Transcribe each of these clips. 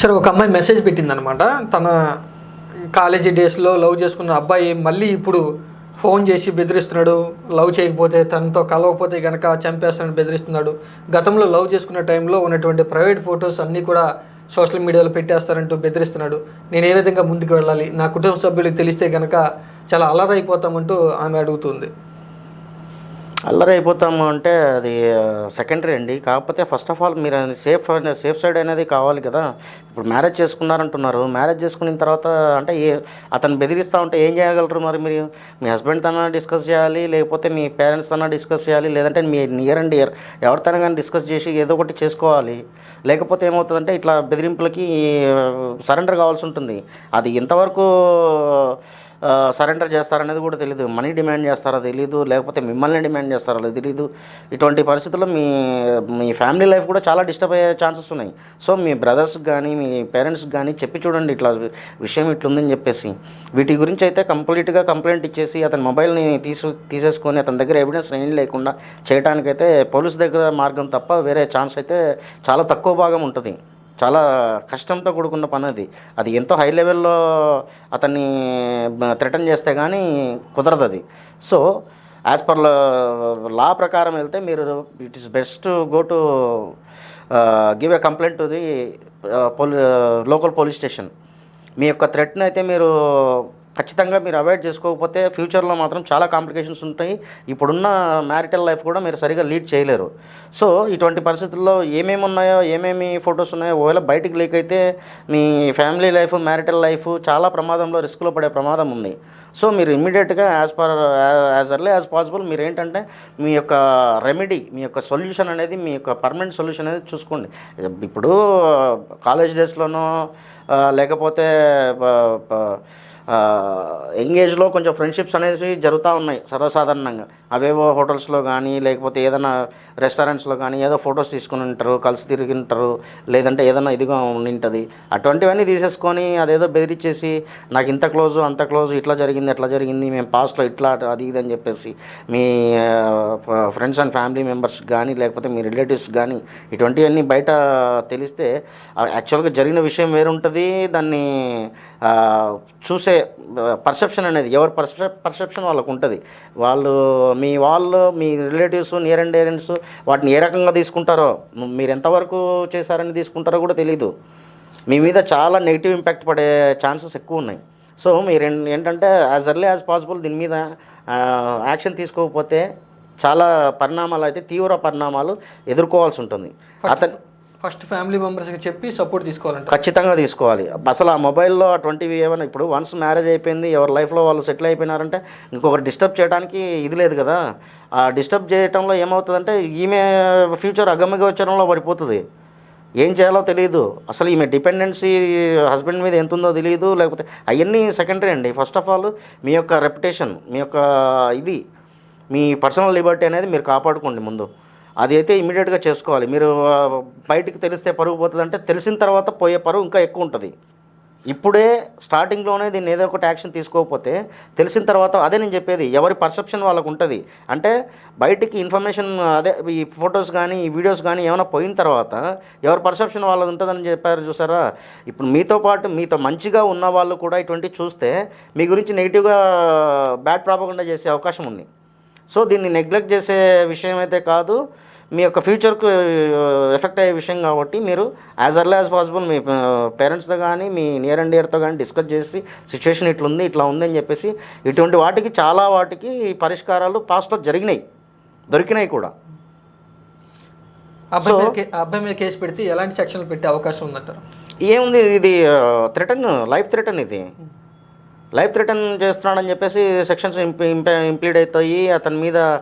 సరే ఒక అమ్మాయి మెసేజ్ పెట్టిందనమాట. తన కాలేజీ డేస్లో లవ్ చేసుకున్న అబ్బాయి మళ్ళీ ఇప్పుడు ఫోన్ చేసి బెదిరిస్తున్నాడు. లవ్ చేయకపోతే తనతో కలవకపోతే కనుక చంపేస్తానని బెదిరిస్తున్నాడు. గతంలో లవ్ చేసుకున్న టైంలో ఉన్నటువంటి ప్రైవేట్ ఫొటోస్ అన్నీ కూడా సోషల్ మీడియాలో పెట్టేస్తానంటూ బెదిరిస్తున్నాడు. నేను ఏ విధంగా ముందుకు వెళ్ళాలి? నా కుటుంబ సభ్యులకు తెలిస్తే కనుక చాలా అలరైపోతామంటూ ఆమె అడుగుతుంది. అల్లరి అయిపోతాము అంటే అది సెకండరీ అండి. కాకపోతే ఫస్ట్ ఆఫ్ ఆల్ మీరు సేఫ్ సేఫ్ సైడ్ అనేది కావాలి కదా. ఇప్పుడు మ్యారేజ్ చేసుకున్నారంటున్నారు. మ్యారేజ్ చేసుకున్న తర్వాత అంటే ఏ అతను బెదిరిస్తూ ఉంటే ఏం చేయగలరు మరి మీరు? మీ హస్బెండ్ తన డిస్కస్ చేయాలి? లేకపోతే మీ పేరెంట్స్ తన డిస్కస్ చేయాలి? లేదంటే మీ నియర్ అండ్ ఇయర్ ఎవరితోనే కానీ డిస్కస్ చేసి ఏదో ఒకటి చేసుకోవాలి. లేకపోతే ఏమవుతుందంటే ఇట్లా బెదిరింపులకి సరెండర్ కావాల్సి ఉంటుంది. అది ఇంతవరకు సరెండర్ చేస్తారనేది కూడా తెలియదు మనీ డిమాండ్ చేస్తారో తెలియదు లేకపోతే మిమ్మల్ని డిమాండ్ చేస్తారో తెలియదు ఇటువంటి పరిస్థితుల్లో మీ మీ ఫ్యామిలీ లైఫ్ కూడా చాలా డిస్టర్బ్ అయ్యే ఛాన్సెస్ ఉన్నాయి. సో మీ బ్రదర్స్కి కానీ మీ పేరెంట్స్కి కానీ చెప్పి చూడండి ఇట్లా విషయం ఇట్లుందని చెప్పేసి. వీటి గురించి అయితే కంప్లీట్గా కంప్లైంట్ ఇచ్చేసి అతని మొబైల్ని తీసు తీసేసుకొని అతని దగ్గర ఎవిడెన్స్ ఏం లేకుండా చేయడానికైతే పోలీస్ దగ్గర మార్గం తప్ప వేరే ఛాన్స్ అయితే చాలా తక్కువ భాగం ఉంటుంది. చాలా కష్టంతో కూడుకున్న పని అది అది ఎంతో హై లెవెల్లో అతన్ని థ్రెటన్ చేస్తే కానీ కుదరదు అది సో యాజ్ పర్ లా ప్రకారం వెళ్తే మీరు it is best go to give a complaint to the police local police station. మీ యొక్క థ్రెట్ని అయితే మీరు ఖచ్చితంగా మీరు అవాయిడ్ చేసుకోకపోతే ఫ్యూచర్లో మాత్రం చాలా కాంప్లికేషన్స్ ఉంటాయి. ఇప్పుడున్న మ్యారిటల్ లైఫ్ కూడా మీరు సరిగా లీడ్ చేయలేరు. సో ఇటువంటి పరిస్థితుల్లో ఏమేమి ఉన్నాయో ఏమేమి ఫొటోస్ ఉన్నాయో ఒకవేళ బయటికి లీక్ అయితే మీ ఫ్యామిలీ లైఫ్ మ్యారిటల్ లైఫ్ చాలా ప్రమాదంలో రిస్క్లో పడే ప్రమాదం ఉంది. సో మీరు ఇమ్మీడియట్గా as per as early as possible మీరు ఏంటంటే మీ యొక్క రెమెడీ మీ యొక్క సొల్యూషన్ అనేది మీ యొక్క పర్మనెంట్ సొల్యూషన్ అనేది చూసుకోండి. ఇప్పుడు కాలేజ్ డేస్లోనో లేకపోతే ఎంగేజ్లో కొంచెం ఫ్రెండ్షిప్స్ అనేవి జరుగుతూ ఉన్నాయి సర్వసాధారణంగా. అవేవో హోటల్స్లో కానీ లేకపోతే ఏదైనా రెస్టారెంట్స్లో కానీ ఏదో ఫొటోస్ తీసుకుని ఉంటారు కలిసి తిరిగి ఉంటారు లేదంటే ఏదైనా ఇదిగా ఉంటుంది అటువంటివన్నీ తీసేసుకొని అదేదో బెదిరించేసి నాకు ఇంత క్లోజు అంత క్లోజ్ ఇట్లా జరిగింది ఎట్లా జరిగింది మేము పాస్ట్లో ఇట్లా అది ఇది అని చెప్పేసి మీ ఫ్రెండ్స్ అండ్ ఫ్యామిలీ మెంబర్స్ కానీ లేకపోతే మీ రిలేటివ్స్ కానీ ఇటువంటివన్నీ బయట తెలిస్తే యాక్చువల్గా జరిగిన విషయం వేరుంటుంది. దాన్ని చూసే పర్సెప్షన్ అనేది ఎవరి పర్సెప్ పర్సెప్షన్ వాళ్ళకు ఉంటుంది. వాళ్ళు మీ వాళ్ళు మీ రిలేటివ్స్ నియర్ అండ్ పేరెంట్స్ వాటిని ఏ రకంగా తీసుకుంటారో మీరు ఎంతవరకు చేశారని తీసుకుంటారో కూడా తెలీదు. మీ మీద చాలా నెగిటివ్ ఇంపాక్ట్ పడే ఛాన్సెస్ ఎక్కువ ఉన్నాయి. సో మీరు ఏంటంటే యాజ్ ఎర్లీ యాజ్ పాసిబుల్ దీని మీద యాక్షన్ తీసుకోకపోతే చాలా పరిణామాలు అయితే తీవ్ర పరిణామాలు ఎదుర్కోవాల్సి ఉంటుంది. అతను ఫస్ట్ ఫ్యామిలీ మెంబర్స్కి చెప్పి సపోర్ట్ తీసుకోవాలంట. ఖచ్చితంగా తీసుకోవాలి. అసలు ఆ మొబైల్లో అటువంటివి ఏమైనా ఇప్పుడు వన్స్ మ్యారేజ్ అయిపోయింది ఎవరి లైఫ్లో వాళ్ళు సెటిల్ అయిపోయినారంటే ఇంకొకరు డిస్టర్బ్ చేయడానికి ఇది లేదు కదా. ఆ డిస్టర్బ్ చేయటంలో ఏమవుతుందంటే ఈమె ఫ్యూచర్ అగమ్యగోచరంలో పడిపోతుంది. ఏం చేయాలో తెలియదు అసలు ఈమె డిపెండెన్సీ హస్బెండ్ మీద ఎంత ఉందో తెలియదు లేకపోతే అవన్నీ సెకండరీ అండి. ఫస్ట్ ఆఫ్ ఆల్ మీ యొక్క రెప్యుటేషన్ మీ యొక్క ఇది మీ పర్సనల్ లిబర్టీ అనేది మీరు కాపాడుకోండి ముందు. అది అయితే ఇమీడియట్గా చేసుకోవాలి. మీరు బయటికి తెలిస్తే పరుగు పోతుంది అంటే తెలిసిన తర్వాత పోయే పరువు ఇంకా ఎక్కువ ఉంటుంది. ఇప్పుడే స్టార్టింగ్లోనే దీన్ని ఏదో ఒకటి యాక్షన్ తీసుకోకపోతే తెలిసిన తర్వాత అదే నేను చెప్పేది ఎవరి పర్సెప్షన్ వాళ్ళకు ఉంటుంది. అంటే బయటికి ఇన్ఫర్మేషన్ అదే ఈ ఫొటోస్ కానీ ఈ వీడియోస్ కానీ ఏమైనా పోయిన తర్వాత ఎవరి పర్సెప్షన్ వాళ్ళది ఉంటుందని చెప్పారు చూసారా? ఇప్పుడు మీతో పాటు మీతో మంచిగా ఉన్న వాళ్ళు కూడా ఇటువంటి చూస్తే మీ గురించి నెగిటివ్గా బ్యాడ్ ప్రాపకుండా చేసే అవకాశం ఉంది. సో దీన్ని నెగ్లెక్ట్ చేసే విషయం అయితే కాదు. మీ యొక్క ఫ్యూచర్కు ఎఫెక్ట్ అయ్యే విషయం కాబట్టి మీరు యాజ్ ఎర్లీ యాజ్ పాసిబుల్ మీ పేరెంట్స్తో కానీ మీ నియర్ అండ్ ఇయర్తో కానీ డిస్కస్ చేసి సిచ్యువేషన్ ఇట్లుంది ఇట్లా ఉంది అని చెప్పేసి ఇటువంటి వాటికి చాలా వాటికి పరిష్కారాలు పాస్ట్లో జరిగినాయి. దొరికినాయి కూడా. అబ్బాయి మీద కే- అబ్బాయి మీద కేసు పెడితే ఎలాంటి సెక్షన్లు పెట్టే అవకాశం ఉందంటారు? ఏముంది ఇది థ్రెటన్ లైఫ్ థ్రెటన్ ఇది. లైఫ్ థ్రెటన్ చేస్తున్నాడని చెప్పేసి సెక్షన్స్ ఇంప్లీడ్ అవుతాయి. అతని మీద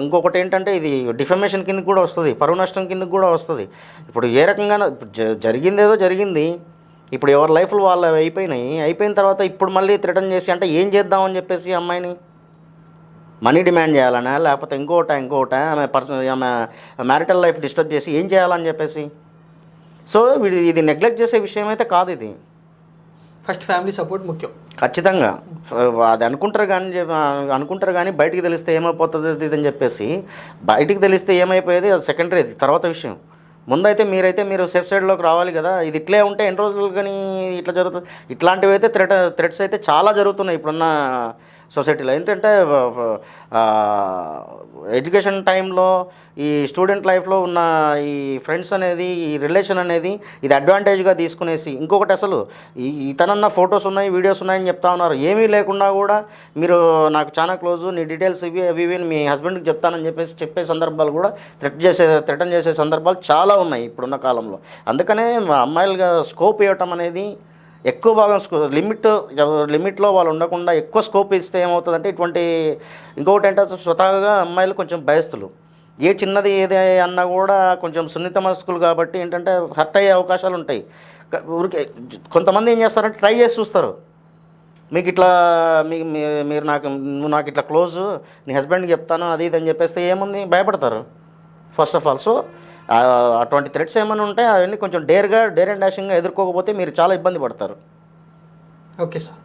ఇంకొకటి ఏంటంటే ఇది డిఫమేషన్ కిందకి కూడా వస్తుంది పరువు నష్టం కిందకి కూడా వస్తుంది. ఇప్పుడు ఏ రకంగా జరిగింది జ- జరిగిందేదో జరిగింది. ఇప్పుడు ఎవరి లైఫ్లు వాళ్ళు అయిపోయినాయి. అయిపోయిన తర్వాత ఇప్పుడు మళ్ళీ థ్రెటన్ చేసి అంటే ఏం చేద్దామని చెప్పేసి అమ్మాయిని? మనీ డిమాండ్ చేయాలనా? లేకపోతే ఇంకోట ఇంకోట ఆమె పర్సన్ ఆమె మ్యారిటల్ లైఫ్ డిస్టర్బ్ చేసి ఏం చేయాలని చెప్పేసి? సో ఇది నెగ్లెక్ట్ చేసే విషయం అయితే కాదు ఇది. ఫస్ట్ ఫ్యామిలీ సపోర్ట్ ముఖ్యం. ఖచ్చితంగా. అది అనుకుంటారు కానీ అనుకుంటారు కానీ బయటికి తెలిస్తే ఏమైపోతుంది ఇది అని చెప్పేసి బయటికి తెలిస్తే ఏమైపోయేది? అది సెకండరీ అది తర్వాత విషయం. ముందైతే మీరైతే మీరు సేఫ్ సైడ్లోకి రావాలి కదా. ఇది ఇట్లే ఉంటే ఎన్ని రోజులు కానీ ఇట్లా జరుగుతుంది? ఇట్లాంటివి అయితే థ్రెట్ థ్రెట్స్ అయితే చాలా జరుగుతున్నాయి. ఇప్పుడున్న సొసైటీలో. ఏంటంటే ఎడ్యుకేషన్ టైంలో ఈ స్టూడెంట్ లైఫ్లో ఉన్న ఈ ఫ్రెండ్స్ అనేది ఈ రిలేషన్ అనేది ఇది అడ్వాంటేజ్గా తీసుకునేసి ఇంకొకటి అసలు ఈ ఇతనన్న ఫొటోస్ ఉన్నాయి వీడియోస్ ఉన్నాయని చెప్తా ఉన్నారు. ఏమీ లేకుండా కూడా మీరు నాకు చాలా క్లోజ్ నీ డీటెయిల్స్ ఇవి అవి ఇవి మీ హస్బెండ్కి చెప్తానని చెప్పేసి చెప్పే సందర్భాలు కూడా థ్రెట్ చేసే థ్రెటన్ చేసే సందర్భాలు చాలా ఉన్నాయి ఇప్పుడున్న కాలంలో. అందుకనే మా అమ్మాయిలుగా స్కోప్ ఇవ్వటం అనేది ఎక్కువ భాగం స్కో లిమిట్ లిమిట్లో వాళ్ళు ఉండకుండా ఎక్కువ స్కోప్ ఇస్తే ఏమవుతుందంటే ఇటువంటి ఇంకొకటి ఏంటంటే స్వతహాగా అమ్మాయిలు కొంచెం భయస్తులు ఏ చిన్నది ఏది అన్నా కూడా కొంచెం సున్నిత మనస్కులు కాబట్టి ఏంటంటే హర్ట్ అయ్యే అవకాశాలు ఉంటాయి. ఊరికే కొంతమంది ఏం చేస్తారంటే ట్రై చేసి చూస్తారు. మీకు ఇట్లా మీ మీరు నాకు నువ్వు నాకు ఇట్లా క్లోజ్ నీ హస్బెండ్కి చెప్తాను అది ఇది అని చెప్పేస్తే ఏముంది? భయపడతారు. First of all. సో అటువంటి థ్రెడ్స్ ఏమైనా ఉంటే అవన్నీ కొంచెం డేర్గా డేర్ అండ్ డాషింగ్గా ఎదుర్కోకపోతే మీరు చాలా ఇబ్బంది పడతారు. Okay sir.